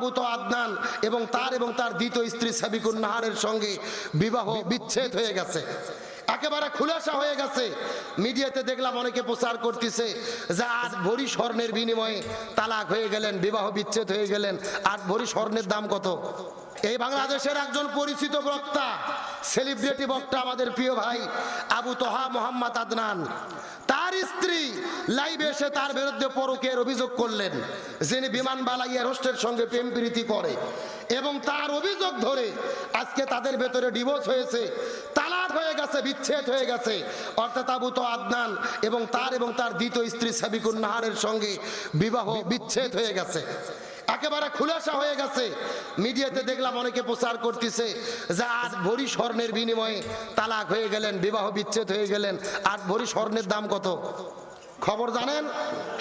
তাবুত আদনান এবং তার এবং তার দ্বিতীয় স্ত্রী সাবিকুন নাহারের সঙ্গে বিবাহ বিচ্ছেদ হয়ে গেছে। একেবারে খুলাসা হয়ে গেছে। মিডিয়াতে দেখলাম অনেকে প্রচার করতেছে যে আজ ভরি স্বর্ণের বিনিময়ে তালাক হয়ে গেলেন, বিবাহ বিচ্ছেদ হয়ে গেলেন। আট ভরি স্বর্ণের দাম কত? এই বাংলাদেশের একজন পরিচিত বক্তা সেলিব্রিটি বক্তা আমাদের প্রিয় ভাই আবু তোহা মোহাম্মদ আদনান। স্ত্রী লাইভে এসে তার বিরুদ্ধে পরকের অভিযোগ করলেন, যিনি বিমান বালাইয়া রোস্টের সঙ্গে প্রেম প্রীতি করে। এবং তার অভিযোগ ধরে আজকে তাদের ভেতরে ডিভোর্স হয়েছে, তালাক হয়ে গেছে, বিচ্ছেদ হয়ে গেছে। অর্থাৎ আবু তো আদনান এবং তার এবং তার দ্বিতীয় স্ত্রী সাবিকুন নাহারের সঙ্গে বিবাহ বিচ্ছেদ হয়ে গেছে। একেবারে খুলাসা হয়ে গেছে। মিডিয়াতে দেখলাম অনেকে প্রচার করতেছে যে আজ ভরি স্বর্ণের বিনিময়ে তালাক হয়ে গেলেন, বিবাহ বিচ্ছেদ হয়ে গেলেন। আট ভরি স্বর্ণের দাম কত? খবর জানেন?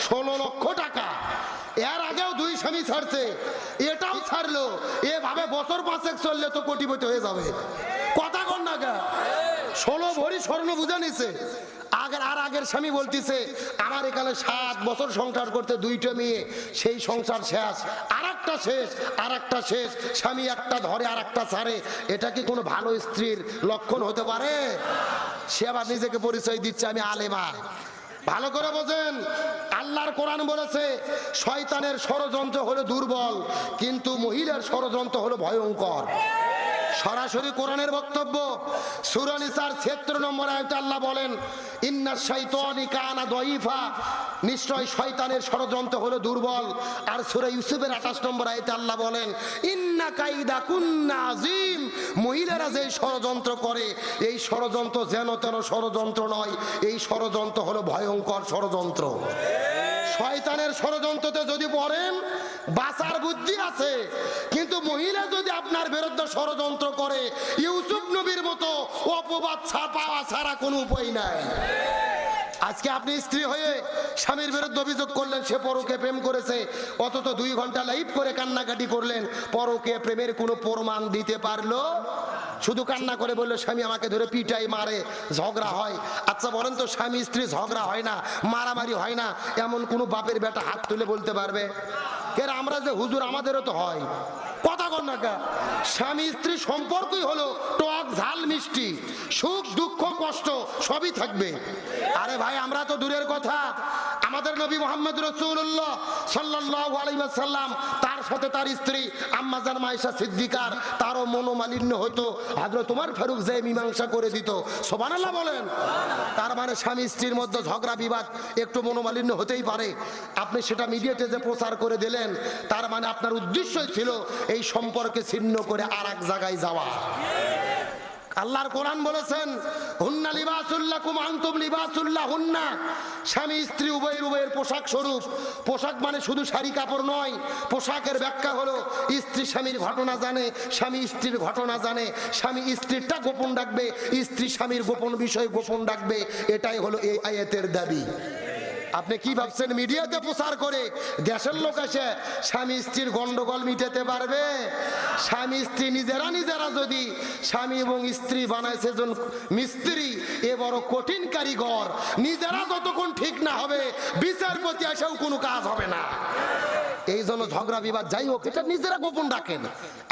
ষোলো লক্ষ টাকা। এর আগেও দুই স্বামী ছাড়ছে, এটাও ছাড়লো। এভাবে বছর পাঁচেক চললে তো কোটিপতি হয়ে যাবে। কথা কর না ষোলো ভরি স্বর্ণ বুঝে নিছে। আগের আর আগের স্বামী বলতেছে, আমার এখানে সাত বছর সংসার করতে দুইটা মেয়ে, সেই সংসার শেষ আর একটা শেষ আর একটা শেষ, স্বামী একটা ধরে আর একটা ছাড়ে। এটা কি কোনো ভালো স্ত্রীর লক্ষণ হতে পারে? সে আবার নিজেকে পরিচয় দিচ্ছে, আমি আলেমা। ভালো করে বোঝেন, আল্লাহর কোরআন বলেছে, শয়তানের ষড়যন্ত্র হলো দুর্বল, কিন্তু মহিলার ষড়যন্ত্র হলো ভয়ঙ্কর। সরাসরি কোরআনের বক্তব্য। সুরানিসার ক্ষেত্র নম্বর আয়তে আল্লাহ বলেন, ইন্না শৈতানি কানা দইফা নিশ্চয় শয়তানের ষড়যন্ত্র হলো দুর্বল। আর সুরা ইউসুফের আঠাশ নম্বর আয়তে আল্লাহ বলেন, ইন্না কাইদা কুন্না আজিম মহিলারা যে ষড়যন্ত্র করে, এই ষড়যন্ত্র যেন তেন ষড়যন্ত্র নয়, এই ষড়যন্ত্র হলো ভয়ঙ্কর ষড়যন্ত্র। শয়তানের ষড়যন্ত্রতে যদি পড়েন, বাঁচার বুদ্ধি আছে। কিন্তু মহিলা যদি আপনার বিরুদ্ধে ষড়যন্ত্র করে, ইউসুফ নবীর মতো অপবাদ পাওয়া ছাড়া কোনো উপায় নাই। আজকে আপনি স্ত্রী হয়ে স্বামীর বিরুদ্ধে অভিযোগ করলেন, সে পরকে প্রেম করেছে, অথচ দুই ঘণ্টা লাইভ করে কান্নাকাটি করলেন, পরকে প্রেমের কোনো প্রমাণ দিতে পারল শুধু কান্না করে বলল, স্বামী আমাকে ধরে পিটাই মারে, ঝগড়া হয়। আচ্ছা বলেন তো, স্বামী, স্ত্রী ঝগড়া হয় না, মারামারি হয় না, এমন কোনো বাপের বেটা হাত তুলে বলতে পারবে? এর আমরা যে হুজুর, আমাদেরও তো হয়। কথা কর না স্বামী, স্ত্রী সম্পর্কই হলো টক, ঝাল, মিষ্টি। সুখ, দুঃখ, কষ্ট, সবই থাকবে। আরে ভাই, আমরা তো দূরের কথা। আমাদের নবী মোহাম্মদ রসুল্লাহ সাল্লাহ আলাইসাল্লাম তার সাথে তার স্ত্রী আম্মাজান মাইশা সিদ্দিকার, তারও মনোমালিন্য হতো হাজরত তোমার ফারুক যে মীমাংসা করে দিত। সোবানাল্লাহ বলেন। তার মানে স্বামী স্ত্রীর মধ্যে ঝগড়া, বিবাদ একটু মনোমালিন্য হতেই পারে। আপনি সেটা মিডিয়াতে যে প্রচার করে দিলেন, তার মানে আপনার উদ্দেশ্যই ছিল এই সম্পর্কে ছিন্ন করে আর এক জায়গায় যাওয়া। আল্লাহর কোরআন বলেছেন, হুন্না লিবাসুল্লাহ কুম আন্তুম লিবাসুল্লাহ হুন্না স্বামী, স্ত্রী, উভয়ের উভয়ের পোশাক স্বরূপ। পোশাক মানে শুধু শাড়ি কাপড় নয়, পোশাকের ব্যাখ্যা হলো, স্ত্রী স্বামীর ঘটনা জানে, স্বামী স্ত্রীর ঘটনা জানে, স্বামী স্ত্রীরটা গোপন রাখবে, স্ত্রী স্বামীর গোপন বিষয় গোপন রাখবে, এটাই হলো এই আয়াতের দাবি। আপনি কি ভাবছেন মিডিয়াতে প্রচার করে? দেশের লোক এসে স্বামী স্ত্রীর গন্ডগোল মিটাতে পারবে? স্বামী স্ত্রী নিজেরা নিজেরা যদি স্বামী এবং স্ত্রী বানায় সেজন মিস্ত্রি এ বড় কঠিন কারিগর। নিজেরা যতক্ষণ ঠিক না হবে, বিচারপতি এসেও কোনো কাজ হবে না। এই জন্য ঝগড়া, বিবাদ যাই হোক, এটা নিজেরা গোপন রাখেন।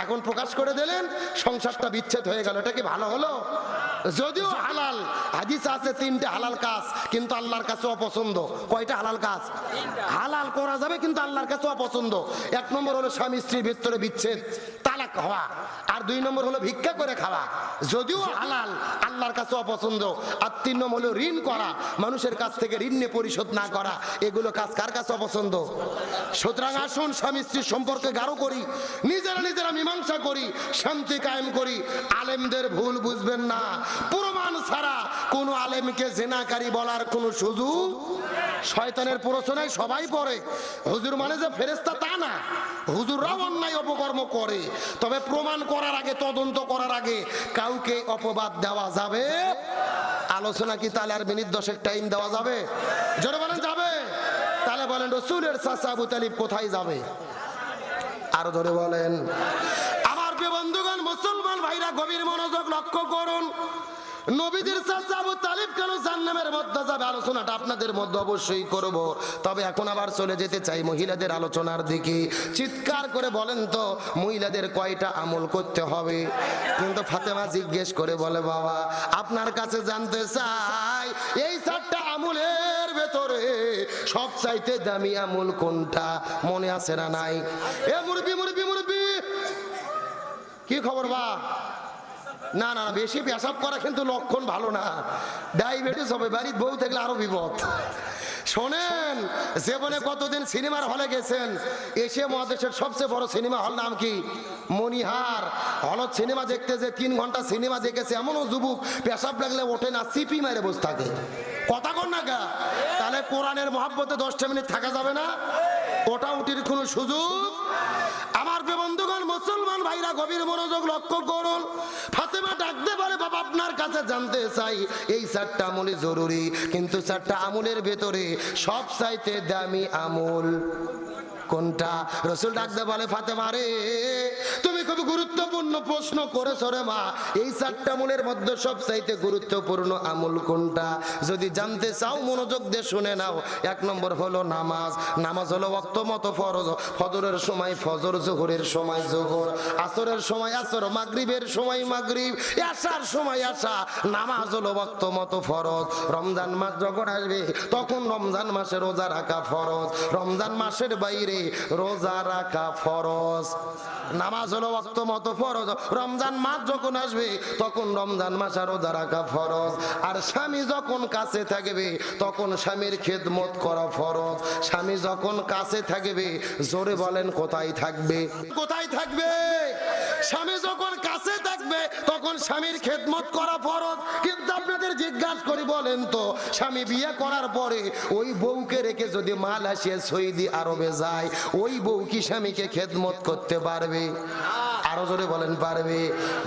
এখন প্রকাশ করে দিলেন, সংসারটা বিচ্ছেদ হয়ে গেল, এটা কি ভালো হলো? যদিও হালাল, হাদিস আছে, তিনটে হালাল কাজ, কিন্তু আল্লাহর কাছে অপছন্দ। কয়টা হালাল কাজ? হালাল করা যাবে, কিন্তু আল্লাহর কাছে অপছন্দ। এক নম্বর হলো স্বামী স্ত্রীর ভিতরে বিচ্ছেদ, তালাক হওয়া। আর দুই নম্বর হলো ভিক্ষা করে খাওয়া। যদিও হালাল, আল্লাহর কাছে অপছন্দ। আর তিন নম্বর হলো ঋণ করা, মানুষের কাছ থেকে ঋণ নিয়ে পরিশোধ না করা, এগুলো কাজ কার কাছে অপছন্দ? সুতরাং আসুন, স্বামী স্ত্রীর সম্পর্কে গাঢ় করি, নিজেরা নিজেরা মীমাংসা করি, শান্তি কায়েম করি। আলেমদের ভুল বুঝবেন না প্রমাণ ছাড়া কোনো আলেমকে জেনাকারী বলার সুযোগ শয়তানের সবাই পড়ে। হুজুর মানে যে ফেরেস্তা তা না। অপকর্ম করে। তবে প্রমাণ করার আগে, তদন্ত করার আগে কাউকে অপবাদ দেওয়া যাবে? আলোচনা কি তাহলে আর মিনিট দশেক টাইম দেওয়া যাবে? জোরে বলেন, যাবে। তাহলে বলেন, রসুলের চাচা আবু তালিব কোথায় যাবে? আরও ধরে বলেন। আমার বন্ধুগণ, মুসলমান ভাইরা গভীর মনোযোগ লক্ষ্য করুন। নবীদের চাচা আবু তালিব কেন জান্নামের মধ্যে যাবে? আলোচনাটা আপনাদের মধ্যে অবশ্যই করব। তবে এখন আবার চলে যেতে চাই মহিলাদের আলোচনার দিকে। চিৎকার করে বলেন তো, মহিলাদের কয়টা আমল করতে হবে? কিন্তু ফাতেমা জিজ্ঞেস করে বলে, বাবা, আপনার কাছে জানতে চাই, এই চারটা আমলের ভেতরে সব চাইতে দামি আমল কোনটা? মনে আছে না নাই? এ মুরবি মুরবি মুরবি কি খবর, বা? না না বেশি পেশাব করা কিন্তু লক্ষণ ভালো না। ডায়াবেটিস হবে, বাড়ির বউ থাকলে আরও বিপদ। শোনেন জীবনে কতদিন সিনেমার হলে গেছেন, এশিয়া মহাদেশের সবচেয়ে বড় সিনেমা হল নাম কি? মনিহার হলত সিনেমা দেখতে যে তিন ঘণ্টা সিনেমা দেখেছে, এমনও যুবক, পেশাব লাগলে ওঠে না, সিপি মেরে বসে থাকে। কথা কর না গা। তাহলে কোরআনের মহাব্বতে দশটা মিনিট থাকা যাবে না? ওটা উঠির কোনো সুযোগ? আমার বন্ধুগণ, মুসলমান ভাইরা, গভীর মনোযোগ লক্ষ্য করুন। ফাতেমা ডাকতে পারে বাবা, আপনার কাছে জানতে চাই, এই চারটা আমলে জরুরি। কিন্তু চারটা আমলের ভেতরে সব চাইতে দামি আমল কোনটা? রসুল ডাকতে বলে, ফাতেমা রে, তুমি গুরুত্বপূর্ণ প্রশ্ন করেছ রে মা। এই চারটা আমলের মধ্যে সব চাইতে গুরুত্বপূর্ণ আমল কোনটা? যদি জানতে চাও, মনোযোগ দিয়ে শুনে নাও। এক নম্বর হলো নামাজ। নামাজ হলো অক্ত মতো ফরজ। ফজরের সময় ফজর, জোহরের সময় জোহর। আসরের সময় আসর, মাগরিবের সময় মাগরিব। আসার সময় আসা। নামাজ হলো অক্ত মতো ফরজ। রমজান মাস যখন আসবে, তখন রমজান মাসে রোজা রাখা ফরজ। রমজান মাসের বাইরে রোজা রাখা ফরজ। নামাজ হলো অক্ত মতো ফরজ। রমজান মাস যখন আসবে, তখন রমজান মাসে রোজা রাখা ফরজ। আর স্বামী যখন কাছে থাকবে, তখন স্বামীর খেদমত করা ফরজ। স্বামী যখন কাছে থাকবে, জোরে বলেন কোথায় থাকবে? কোথায় থাকবে? স্বামী যখন কাছে থাকবে, তখন স্বামীর খেদমত করা ফরজ। কিন্তু আপনাদের জিজ্ঞাসা করি, বলেন তো, স্বামী বিয়ে করার পরে ওই বউকে রেখে যদি মাল আসিয়ে সৌদি আরবে যায়, ওই বউ কি স্বামীকে খেদমত করতে পারবে? আরও জোরে বলেন, পারবে।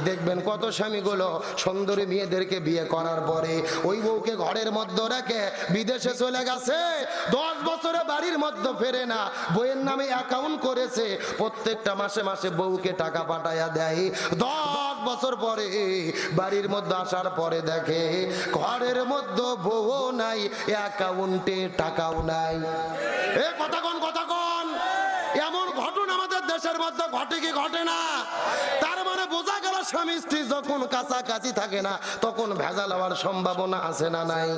দেখবেন কত স্বামীগুলো সুন্দরী মেয়েদেরকে বিয়ে করার পরে ওই বউকে ঘরের মধ্যে রেখে বিদেশে চলে গেছে। দশ বছরে বাড়ির মধ্যে ফেরে না। বইয়ের নামে অ্যাকাউন্ট করেছে। প্রত্যেকটা মাসে মাসে বউকে টাকা পাঠাইয়া দেয়। দশ বছর পরে বাড়ির মধ্যে আসার পরে দেখে ঘরের মধ্যে বউ নাই অ্যাকাউন্টে টাকাও নাই। এ কথা কোন কথা কোন এমন ঘটনা আমাদের দেশের মধ্যে ঘটে কি ঘটে না? তার মানে বোঝা গেল স্বামী স্ত্রী যখন কাছাকাছি থাকে না, তখন ভেজাল হওয়ার সম্ভাবনা আছে না নাই?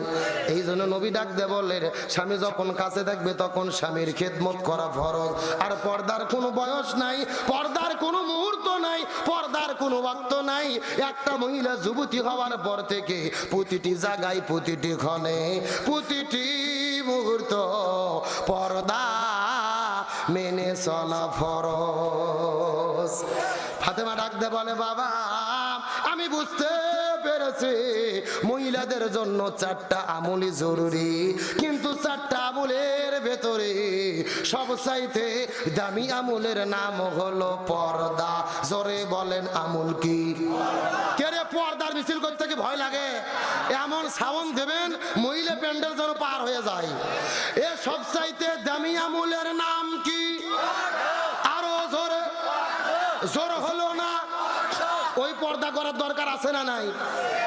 এই জন্য নবী ডাক দে বললেন স্বামী যখন কাছে থাকবে তখন স্বামীর খেদমত করা ফরজ। আর পর্দার কোনো বয়স নাই, পর্দার কোনো মুহূর্ত নাই, পর্দার কোনো ওয়াক্ত নাই। একটা মহিলা যুবতী হওয়ার পর থেকে প্রতিটি জায়গায়, প্রতিটি ক্ষণে, প্রতিটি মুহূর্ত পর্দা মেনে চলা ফরজ। ফাতেমা ডাকতে বলে, বাবা, আমি বুঝতে পেরেছি, মহিলাদের জন্য চারটা আমলি জরুরি। কিন্তু চারটা আমলের ভেতরে সব চাইতে দামি আমলের নাম হলো পর্দা। জোরে বলেন, আমুল কি? কে পর্দার মিছিল করতে কি ভয় লাগে? এমন সাউন্ড দেবেন, মহিলা প্যান্ডেল যেন পার হয়ে যায়। এ সব চাইতে দামি আমুলের নাম কি? আরও জোরে, জোর হলো না? ওই পর্দা করার দরকার আছে না নাই?